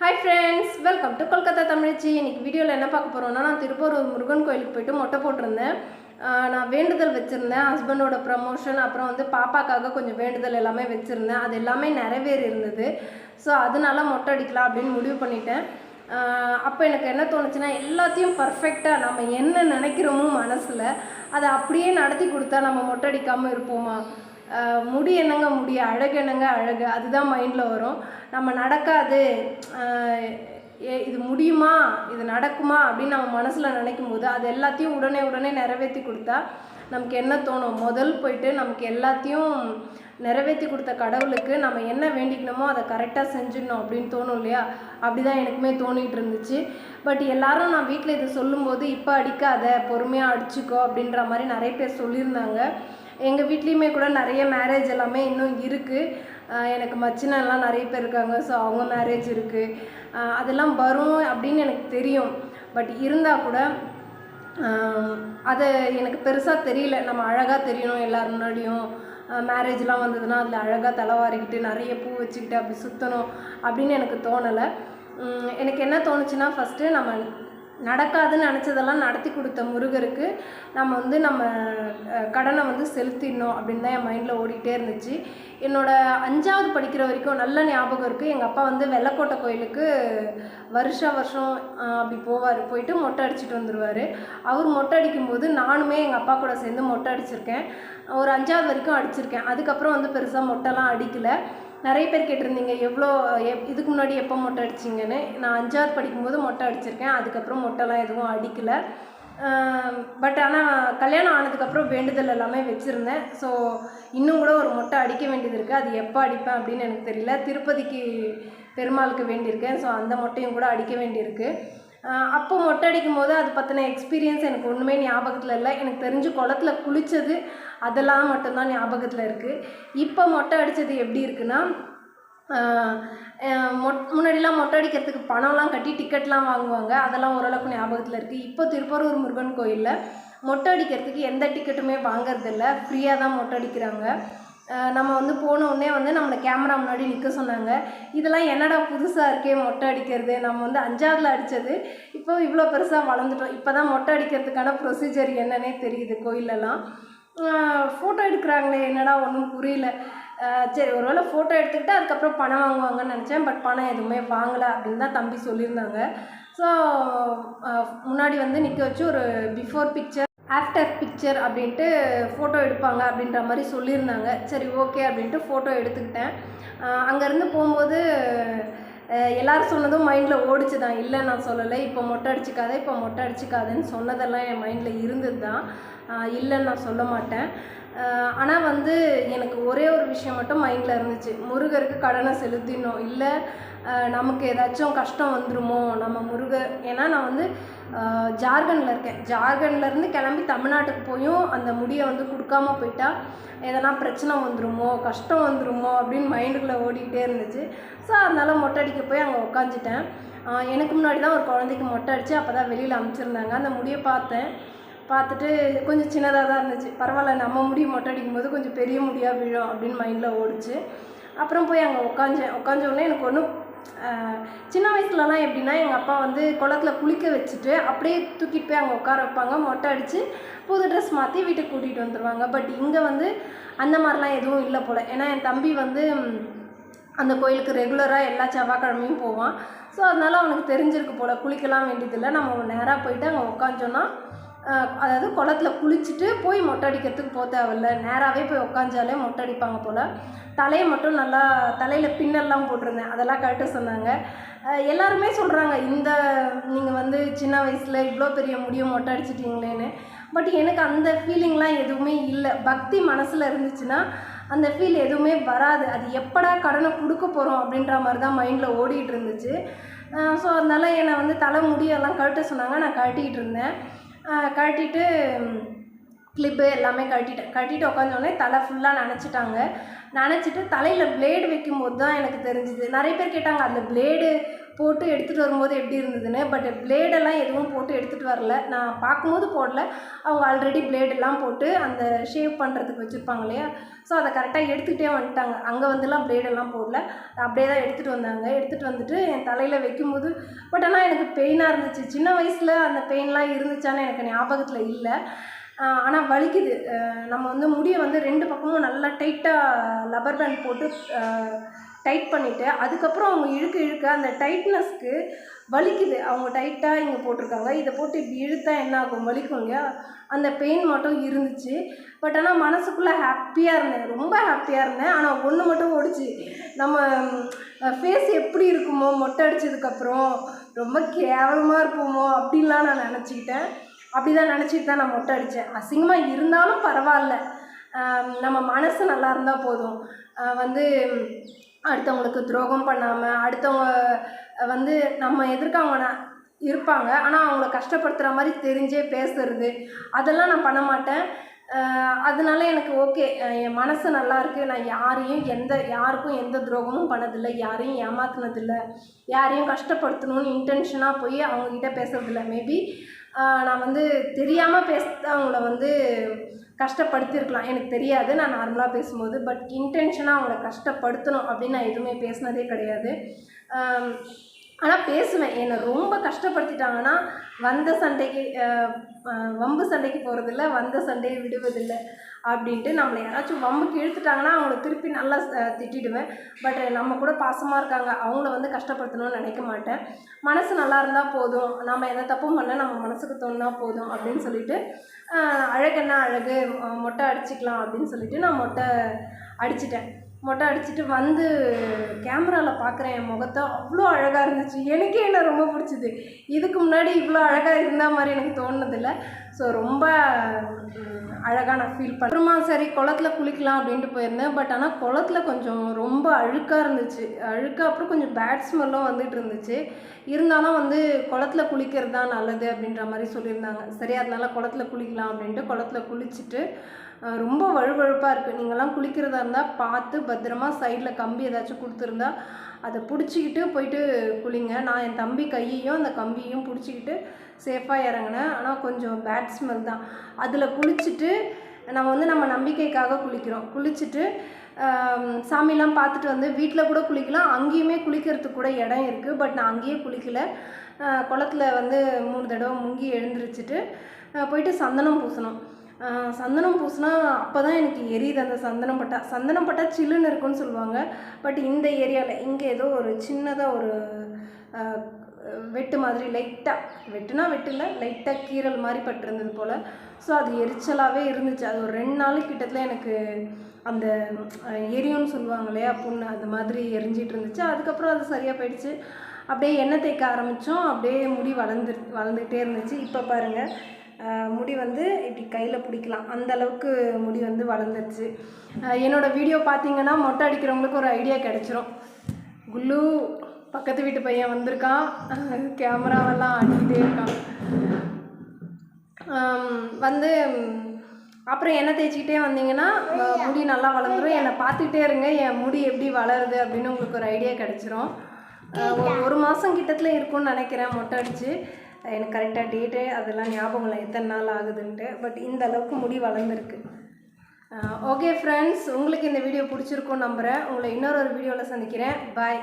Hi friends welcome to Kolkata தமிழ்ச்சி இன்றைக்கி வீடியோவில் என்ன பார்க்க போகிறோம்னா நான் திருப்பூர் முருகன் கோயிலுக்கு போயிட்டு மொட்டை போட்டிருந்தேன். நான் வேண்டுதல் வச்சுருந்தேன். ஹஸ்பண்டோட ப்ரமோஷன் அப்புறம் வந்து பாப்பாக்காக கொஞ்சம் வேண்டுதல் எல்லாமே வச்சுருந்தேன். அது எல்லாமே நிறைவேறி இருந்தது ஸோ அதனால மொட்டை அடிக்கலாம் அப்படின்னு முடிவு பண்ணிட்டேன். அப்போ எனக்கு என்ன தோணுச்சுன்னா எல்லாத்தையும் பர்ஃபெக்டாக நம்ம என்ன நினைக்கிறோமோ மனசில் அதை அப்படியே நடத்தி கொடுத்தா நம்ம மொட்டை அடிக்காமல் இருப்போமா? முடி என்னங்க முடி அழகு என்னங்க அழகு? அதுதான் மைண்டில் வரும். நம்ம நடக்காது. ஏ இது முடியுமா? இது நடக்குமா? அப்படின்னு நம்ம மனசில் நினைக்கும் போது அது எல்லாத்தையும் உடனே உடனே நிறைவேற்றி கொடுத்தா நமக்கு என்ன தோணும்? முதல் போயிட்டு நமக்கு எல்லாத்தையும் நிறைவேற்றி கொடுத்த கடவுளுக்கு நம்ம என்ன வேண்டிக்கணுமோ அதை கரெக்டாக செஞ்சிடணும் அப்படின்னு தோணும் இல்லையா? அப்படி தான் எனக்குமே தோணிகிட்டு இருந்துச்சு. பட் எல்லாரும் நான் வீட்டில் இதை சொல்லும்போது இப்போ அடிக்காத பொறுமையாக அடிச்சுக்கோ அப்படின்ற மாதிரி நிறைய பேர் சொல்லியிருந்தாங்க. எங்கள் வீட்லேயுமே கூட நிறைய மேரேஜ் எல்லாமே இன்னும் இருக்குது எனக்கு மச்சினெல்லாம் நிறைய பேர் இருக்காங்க. ஸோ அவங்க மேரேஜ் இருக்குது அதெல்லாம் வரும் அப்படின்னு எனக்கு தெரியும். பட் இருந்தால் கூட அதை அது எனக்கு பெருசாக தெரியல. நம்ம அழகாக தெரியணும் எல்லார் முன்னாடியும். மேரேஜ்லாம் வந்ததுன்னா அதில் அழகாக தலைவாரிக்கிட்டு நிறைய பூ வச்சுக்கிட்டு அப்படி சுற்றணும் அப்படின்னு எனக்கு தோணலை. எனக்கு என்ன தோணுச்சுன்னா ஃபஸ்ட்டு நம்ம நடக்காதுன்னு நினச்சதெல்லாம் நடத்தி கொடுத்த முருகருக்கு நம்ம வந்து நம்ம கடனை வந்து செலுத்திடணும் அப்படின்னு தான் என் மைண்டில் ஓடிக்கிட்டே இருந்துச்சு. என்னோடய அஞ்சாவது படிக்கிற வரைக்கும் நல்ல ஞாபகம் இருக்குது எங்கள் அப்பா வந்து வெள்ளக்கோட்டை கோயிலுக்கு வருஷ வருஷம் அப்படி போவார். போயிட்டு மொட்டை அடிச்சுட்டு வந்துடுவார் அவர் மொட்டை அடிக்கும்போது நானுமே எங்கள் அப்பா கூட சேர்ந்து மொட்டை அடிச்சிருக்கேன். ஒரு அஞ்சாவது வரைக்கும் அடிச்சிருக்கேன். அதுக்கப்புறம் வந்து பெருசாக மொட்டைலாம் அடிக்கலை. நிறைய பேர் கேட்டிருந்தீங்க எவ்வளோ எப் இதுக்கு முன்னாடி எப்போ மொட்டை அடிச்சிங்கன்னு. நான் அஞ்சாவது படிக்கும்போது மொட்டை அடிச்சிருக்கேன் அதுக்கப்புறம் மொட்டைலாம் எதுவும் அடிக்கலை. பட் ஆனால் கல்யாணம் ஆனதுக்கப்புறம் வேண்டுதல் எல்லாமே வச்சுருந்தேன். ஸோ இன்னும் கூட ஒரு மொட்டை அடிக்க வேண்டியது இருக்குது அது எப்போ அடிப்பேன் அப்படின்னு எனக்கு தெரியல. திருப்பதிக்கு பெருமாளுக்கு வேண்டியிருக்கேன். ஸோ அந்த மொட்டையும் கூட அடிக்க வேண்டியிருக்கு. அப்போ மொட்டை அடிக்கும் போது அது பற்றின எக்ஸ்பீரியன்ஸ் எனக்கு ஒன்றுமே ஞாபகத்தில் இல்லை. எனக்கு தெரிஞ்சு குளத்துல குளித்தது அதெல்லாம் மட்டும்தான் ஞாபகத்தில் இருக்குது இப்போ மொட்டை அடித்தது எப்படி இருக்குன்னா மொட் முன்னாடிலாம் மொட்டை அடிக்கிறதுக்கு பணம்லாம் கட்டி டிக்கெட்லாம் வாங்குவாங்க. அதெல்லாம் ஓரளவுக்கு ஞாபகத்தில் இருக்குது இப்போ திருப்பரூர் முருகன் கோயிலில் மொட்டை அடிக்கிறதுக்கு எந்த டிக்கெட்டுமே வாங்குறதில்ல. ஃப்ரீயாக தான் மொட்டை அடிக்கிறாங்க. நம்ம வந்து போன உடனே வந்து நம்மளை கேமரா முன்னாடி நிற்க சொன்னாங்க. இதெல்லாம் என்னடா புதுசாக இருக்கே மொட்டை அடிக்கிறது. நம்ம வந்து அஞ்சாவதில் அடித்தது இப்போ இவ்வளோ பெருசாக வளர்ந்துட்டோம். இப்போ தான் மொட்டை அடிக்கிறதுக்கான ப்ரொசீஜர் என்னன்னே தெரியுது கோயிலெல்லாம். ஃபோட்டோ எடுக்கிறாங்களே என்னடா ஒன்றும் புரியல. சரி சரி ஒருவேளை ஃபோட்டோ எடுத்துக்கிட்டு அதுக்கப்புறம் பணம் வாங்குவாங்கன்னு நினச்சேன் பட் பணம் எதுவுமே வாங்கலை அப்படின்னு தான் தம்பி சொல்லியிருந்தாங்க. ஸோ முன்னாடி வந்து நிற்க வச்சு ஒரு பிஃபோர் பிக்சர் ஆஃப்டர் பிக்சர் அப்படின்ட்டு ஃபோட்டோ எடுப்பாங்க அப்படின்ற மாதிரி சொல்லியிருந்தாங்க. சரி ஓகே அப்படின்ட்டு ஃபோட்டோ எடுத்துக்கிட்டேன். அங்கேருந்து போகும்போது எல்லாரும் சொன்னதும் மைண்டில் ஓடிச்சு தான் இல்லை நான் சொல்லலை. இப்போ மொட்டை அடிச்சுக்காத இப்போ மொட்டை அடிச்சுக்காதுன்னு சொன்னதெல்லாம் என் மைண்டில் இருந்தது தான் இல்லைன்னு நான் சொல்ல மாட்டேன். ஆனால் வந்து எனக்கு ஒரே ஒரு விஷயம் மட்டும் மைண்டில் இருந்துச்சு. முருகருக்கு கடனை செலுத்தினோம். இல்லை நமக்கு ஏதாச்சும் கஷ்டம் வந்துருமோ? நம்ம முருக ஏன்னா நான் வந்து ஜார்க்கண்டில் இருக்கேன். ஜார்க்கண்ட்லேருந்து கிளம்பி தமிழ்நாட்டுக்கு போயும் அந்த முடியை வந்து கொடுக்காம போயிட்டா எதனா பிரச்சனை வந்துருமோ? கஷ்டம் வந்துருமோ? அப்படின்னு மைண்டுக்குள்ளே ஓடிக்கிட்டே இருந்துச்சு. ஸோ அதனால் மொட்டை அடிக்க போய் அங்கே உட்காந்துட்டேன் எனக்கு முன்னாடி தான் ஒரு குழந்தைக்கு மொட்டை அடித்து அப்போ தான் வெளியில் அமுச்சிருந்தாங்க. அந்த முடியை பார்த்தேன். பார்த்துட்டு கொஞ்சம் சின்னதாக தான் இருந்துச்சு. பரவாயில்ல நம்ம முடி மொட்டை அடிக்கும்போது கொஞ்சம் பெரிய முடியாக விழும் அப்படின்னு மைண்டில் ஓடிச்சு. அப்புறம் போய் அங்கே உட்காந்தேன் உட்காந்த உடனே எனக்கு ஒன்றும் சின்ன வயசுலலாம் எப்படின்னா எங்கள் அப்பா வந்து குளத்துல குளிக்க வச்சுட்டு அப்படியே தூக்கிட்டு போய் அங்கே உட்கார வைப்பாங்க. மொட்டை அடித்து புது ட்ரெஸ் மாற்றி வீட்டுக்கு கூட்டிகிட்டு வந்துடுவாங்க பட் இங்கே வந்து அந்த மாதிரிலாம் எதுவும் இல்லை போல். ஏன்னா என் தம்பி வந்து அந்த கோயிலுக்கு ரெகுலராக எல்லா செவ்வாய்க்கிழமையும் போவான். ஸோ அதனால் அவனுக்கு தெரிஞ்சிருக்கு போல். குளிக்கலாம் வேண்டியதில்லை. நம்ம நேராக போயிட்டு அங்கே உட்காந்தோன்னா அதாவது குளத்துல குளிச்சுட்டு போய் மொட்டை அடிக்கிறதுக்கு போக தேவையில்ல. நேராகவே போய் உட்காந்தாலே மொட்டை அடிப்பாங்க போல். தலையை மட்டும் நல்லா தலையில் பின்னெல்லாம் போட்டிருந்தேன். அதெல்லாம் கழட்ட சொன்னாங்க. எல்லாருமே சொல்கிறாங்க இந்த நீங்கள் வந்து சின்ன வயசில் இவ்வளோ பெரிய முடியும் மொட்டை அடிச்சிட்டிங்களேன்னு. பட் எனக்கு அந்த ஃபீலிங்லாம் எதுவுமே இல்லை. பக்தி மனசில் இருந்துச்சுன்னா அந்த ஃபீல் எதுவுமே வராது. அது எப்படா கடனை கொடுக்க போகிறோம் அப்படின்ற மாதிரி தான் மைண்டில் ஓடிட்டு இருந்துச்சு. ஸோ அதனால என்னை வந்து தலை முடியெல்லாம் கழட்ட சொன்னாங்க. நான் கழட்டிக்கிட்டு இருந்தேன். கழட்டிட்டு கிளிப்பு எல்லாமே கட்டிட்டேன் கட்டிட்டு உட்காந்தோடனே தலை ஃபுல்லாக நனைச்சிட்டாங்க. நினச்சிட்டு தலையில் பிளேடு வைக்கும்போது தான் எனக்கு தெரிஞ்சுது. நிறைய பேர் கேட்டாங்க அந்த பிளேடு போட்டு எடுத்துகிட்டு வரும்போது எப்படி இருந்ததுன்னு? பட் பிளேடெல்லாம் எதுவும் போட்டு எடுத்துகிட்டு வரல. நான் பார்க்கும்போது போடல. அவங்க ஆல்ரெடி பிளேடெல்லாம் போட்டு அந்த ஷேவ் பண்ணுறதுக்கு வச்சுருப்பாங்க இல்லையா? ஸோ அதை கரெக்டாக எடுத்துகிட்டே வந்துட்டாங்க. அங்கே வந்துலாம் பிளேடெல்லாம் போடல. அப்படியே தான் எடுத்துகிட்டு வந்தாங்க. எடுத்துகிட்டு வந்துட்டு என் தலையில் வைக்கும்போது பட் ஆனால் எனக்கு பெயினாக இருந்துச்சு. சின்ன வயசில் அந்த பெயின்லாம் இருந்துச்சான்னு எனக்கு ஞாபகத்தில் இல்லை. ஆனால் வலிக்குது. நம்ம வந்து முடியை வந்து ரெண்டு பக்கமும் நல்லா டைட்டாக லப்பர் பேண்ட் போட்டு டைட் பண்ணிவிட்டு அதுக்கப்புறம் அவங்க இழுக்க இழுக்க அந்த டைட்னஸ்க்கு வலிக்குது. அவங்க டைட்டாக இங்கே போட்டிருக்காங்க. இதை போட்டு இப்படி இழுத்தா என்ன ஆகும்? வலிக்கும் இல்லையா? அந்த பெயின் மட்டும் இருந்துச்சு. பட் ஆனால் மனசுக்குள்ளே ஹாப்பியாக இருந்தேன். ரொம்ப ஹாப்பியாக இருந்தேன். ஆனால் ஒன்று மட்டும் ஓடிச்சு. நம்ம ஃபேஸ் எப்படி இருக்குமோ மொட்டை அடித்ததுக்கப்புறம் ரொம்ப கேவலமாக இருப்போமோ அப்படின்லாம் நான் நினச்சிக்கிட்டேன். அப்படி தான் நினச்சிட்டு தான் நான் மொட்டை அடித்தேன் அசிங்கமாக இருந்தாலும் பரவாயில்ல. நம்ம மனசு நல்லா இருந்தால் போதும். வந்து அடுத்தவங்களுக்கு துரோகம் பண்ணாமல் அடுத்தவங்க வந்து நம்ம எதிர்க்க அவங்க இருப்பாங்க. ஆனால் அவங்கள கஷ்டப்படுத்துகிற மாதிரி தெரிஞ்சே பேசுறது அதெல்லாம் நான் பண்ண மாட்டேன். அதனால எனக்கு ஓகே. என் மனசு நல்லா இருக்குது நான் யாரையும் எந்த யாருக்கும் எந்த துரோகமும் பண்ணதில்லை. யாரையும் ஏமாத்தினதில்லை. யாரையும் கஷ்டப்படுத்தணும்னு இன்டென்ஷனாக போய் அவங்கக்கிட்ட பேசுறதில்ல. மேபி நான் வந்து தெரியாமல் பேச அவங்கள வந்து கஷ்டப்படுத்தியிருக்கலாம். எனக்கு தெரியாது. நான் நார்மலாக பேசும்போது பட் இன்டென்ஷனாக அவங்கள கஷ்டப்படுத்தணும் அப்படின்னு நான் எதுவுமே பேசினதே கிடையாது. ஆனால் பேசுவேன். என்னை ரொம்ப கஷ்டப்படுத்திட்டாங்கன்னா வந்த சண்டைக்கு வம்பு சண்டைக்கு போகிறதில்ல வந்த சண்டையை விடுவதில்லை அப்படின்ட்டு நம்மளை யாராச்சும் வம்புக்கு இழுத்துட்டாங்கன்னா அவங்கள திருப்பி நல்லா திட்டிடுவேன். பட் நம்ம கூட பாசமாக இருக்காங்க. அவங்கள வந்து கஷ்டப்படுத்தணும்னு நினைக்க மாட்டேன். மனசு நல்லா இருந்தால் போதும். நம்ம எந்த தப்பும் பண்ண நம்ம மனசுக்கு தோணுனா போதும் அப்படின்னு சொல்லிட்டு அழகு அழகுன்னா அழகு மொட்டை அடிச்சிக்கலாம் அப்படின்னு சொல்லிட்டு நான் மொட்டை அடிச்சிட்டேன். மொட்டை அடிச்சுட்டு வந்து கேமராவில் பார்க்குறேன் என் முகத்தை அவ்வளோ அழகாக இருந்துச்சு. எனக்கே என்ன ரொம்ப பிடிச்சிது. இதுக்கு முன்னாடி இவ்வளோ அழகாக இருந்த மாதிரி எனக்கு தோணுனதில்லை. ஸோ ரொம்ப அழகாக நான் ஃபீல் பண்ணேன் அப்புறமா சரி குளத்துல குளிக்கலாம் அப்படின்ட்டு போயிருந்தேன். பட் ஆனால் குளத்துல கொஞ்சம் ரொம்ப அழுக்காக இருந்துச்சு. அழுக்காக அப்புறம் கொஞ்சம் பேட் ஸ்மெல்லும் வந்துட்டு இருந்துச்சு. இருந்தாலும் வந்து குளத்துல குளிக்கிறது தான் நல்லது அப்படின்ற மாதிரி சொல்லியிருந்தாங்க. சரி அதனால குளத்துல குளிக்கலாம் அப்படின்ட்டு குளத்துல குளிச்சுட்டு ரொம்ப வழுவழுப்பாக இருக்குது நீங்கள்லாம் குளிக்கிறதா இருந்தால் பார்த்து பத்திரமா சைடில் கம்பி ஏதாச்சும் கொடுத்துருந்தா அதை பிடிச்சிக்கிட்டு போயிட்டு குளிங்க. நான் என் தம்பி கையையும் அந்த கம்பியையும் பிடிச்சிக்கிட்டு சேஃபாக இறங்கினேன். ஆனால் கொஞ்சம் பேட் ஸ்மெல் தான். அதில் குளிச்சுட்டு நம்ம வந்து நம்ம நம்பிக்கைக்காக குளிக்கிறோம். குளிச்சுட்டு சாமிலாம் பார்த்துட்டு வந்து வீட்டில் கூட குளிக்கலாம். அங்கேயுமே குளிக்கிறதுக்கு கூட இடம் இருக்குது பட் நான் அங்கேயே குளிக்கல. குளத்தில் குளத்துல வந்து மூணு தடவை முங்கி எழுந்திரிச்சிட்டு போயிட்டு சந்தனம் பூசணும். சந்தனம் பூசினா அப்போ தான் எனக்கு எரியுது. அந்த சந்தனம் பட்டா சந்தனம் பட்டா சில்லுன்னு இருக்குன்னு சொல்லுவாங்க. பட் இந்த ஏரியாவில் இங்கே ஏதோ ஒரு சின்னதாக ஒரு வெட்டு மாதிரி லைட்டாக வெட்டுனா வெட்டில் லைட்டாக கீறல் மாதிரி பட்டிருந்தது போல். ஸோ அது எரிச்சலாகவே இருந்துச்சு. அது ஒரு ரெண்டு நாள் கிட்டத்தில் எனக்கு அந்த எரியும்னு சொல்லுவாங்க இல்லையா புண்ணு அந்த மாதிரி எரிஞ்சிட்டு இருந்துச்சு. அதுக்கப்புறம் அது சரியாக போயிடுச்சு. அப்படியே எண்ணெய் தேய்க்க ஆரம்பித்தோம் அப்படியே முடி வளர்ந்து வளர்ந்துகிட்டே இருந்துச்சு. இப்போ பாருங்கள் முடி வந்து இப்படி கையில் பிடிக்கலாம். அந்த அளவுக்கு முடி வந்து வளர்ந்துருச்சு. என்னோடய வீடியோ பார்த்தீங்கன்னா மொட்டை அடிக்கிறவங்களுக்கு ஒரு ஐடியா கிடச்சிரும். குல்லு பக்கத்து வீட்டு பையன் வந்திருக்கான். கேமராவெல்லாம் ஆடிக்கிட்டே இருக்கான். வந்து அப்புறம் எண்ணெய் தேய்ச்சிக்கிட்டே வந்தீங்கன்னா முடி நல்லா வளர்ந்துடும் என்னை பார்த்துக்கிட்டே இருங்க என் முடி எப்படி வளருது அப்படின்னு உங்களுக்கு ஒரு ஐடியா கிடச்சிரும். ஒரு மாதம் கிட்டத்தில் இருக்கும்னு நினைக்கிறேன் மொட்டை அடித்து எனக்கு கரெக்டாக டேட்டு அதெல்லாம் ஞாபகம் இல்லை எத்தனை நாள் ஆகுதுன்ட்டு. பட் இந்த அளவுக்கு முடி வளர்ந்துருக்கு. ஓகே ஃப்ரெண்ட்ஸ் உங்களுக்கு இந்த வீடியோ பிடிச்சிருக்கோம் நம்புகிறேன் உங்களை இன்னொரு ஒரு வீடியோவில் சந்திக்கிறேன். பாய்